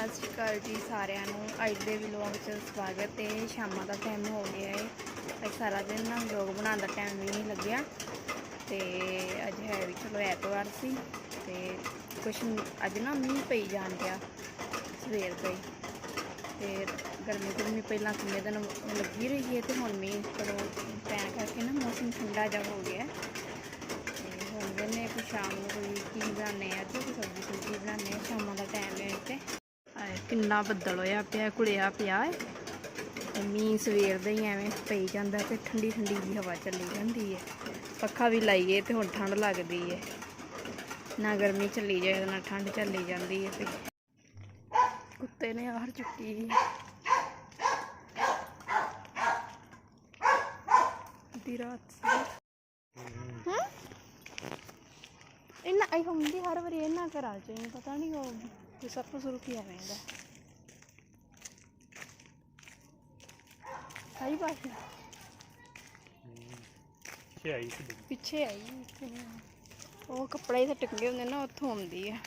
ਸਤਿ ਸ਼੍ਰੀ ਅਕਾਲ ਜੀ ਸਾਰਿਆਂ ਨੂੰ। ਅੱਜ ਦੇ ਵਲੌਗ 'ਚ ਸਵਾਗਤ ਹੈ। ਸ਼ਾਮਾਂ ਦਾ ਟਾਈਮ ਹੋ ਗਿਆ ਹੈ। ਅੱਜ ਸਾਰਾ ਦਿਨ ਨਾ ਵਲੌਗ ਬਣਾਉਣ ਦਾ ਟਾਈਮ ਵੀ ਨਹੀਂ ਲੱਗਿਆ। ਤੇ ਅੱਜ ਹੈ ਵੀ ਚਲੋ ਐਤਵਾਰ ਸੀ। ਤੇ ਕੁਛ ਅੱਜ ਨਾ ਮੀਂਹ ਪਈ ਜਾਣ ਗਿਆ ਸਵੇਰ ਤੋਂ ਹੀ। ਤੇ ਗਰਮੀ ਗਰਮੀ ਪਹਿਲਾਂ ਕਿੰਨੇ ਦਿਨ ਲੱਗੀ ਰਹੀ ਹੈ ਤੇ ਹੁਣ ਮੀਂਹ ਚਲੋ ਪੈਣ ਕਰਕੇ ਨਾ ਮੌਸਮ ਠੰਡਾ ਜਿਹਾ ਹੋ ਗਿਆ ਤੇ ਹੁਣ ਵੇਨੇ ਕਿ ਸ਼ਾਮ ਨੂੰ ਕੋਈ ਕੀ ਬਣਾਉਂਦੇ ਆ ਅੱਜ ਕੋਈ ਸਬਜ਼ੀ ਸੁਬਜ਼ੀ ਬਣਾਉਂਦੇ ਆ ਸ਼ਾਮਾਂ ਦਾ ਟਾਈਮ ਹੈ। ਕਿੰਨਾ ਬੱਦਲ ਹੋਇਆ ਪਿਆ ਕੁੜਿਆ ਪਿਆ ਹੈ ਮੀਂਹ ਸਵੇਰ ਦਾ ਹੀ ਐਵੇਂ ਪਈ ਜਾਂਦਾ ਤੇ ਠੰਡੀ ਠੰਡੀ ਜੀ ਹਵਾ ਚੱਲੀ ਜਾਂਦੀ ਹੈ ਪੱਖਾ ਵੀ ਲਾਈਏ ਤੇ ਹੁਣ ਠੰਡ ਲੱਗਦੀ ਹੈ ਨਾ ਗਰਮੀ ਚੱਲੀ ਜਾਏ ਨਾ ਠੰਡ ਚੱਲੀ ਜਾਂਦੀ ਹੈ ਤੇ ਕੁੱਤੇ ਨੇ ਆਹਰ ਚੁੱਕੀ ਦੀ ਰਾਤ ਹਾਂ। ਇੰਨਾ ਇਹ ਹੁੰਦੀ ਹਰ ਵਾਰੀ ਇਹਨਾਂ ਘਰਾਂ ਚ ਹੀ ਪਤਾ ਨਹੀਂ ਉਹ ਕੋਈ ਸੱਪ ਸੁਰਪ ਹੀ ਐਵੇਂ ਦਾ ਆਈ ਬਾਤ ਛੇ ਆਈ ਸੀ। ਪਿੱਛੇ ਆਈ। ਇੱਥੇ। ਉਹ ਕੱਪੜੇ ਤੇ ਟੰਗੇ ਹੁੰਦੇ ਨਾ ਉੱਥੋਂ ਆਉਂਦੀ ਹੈ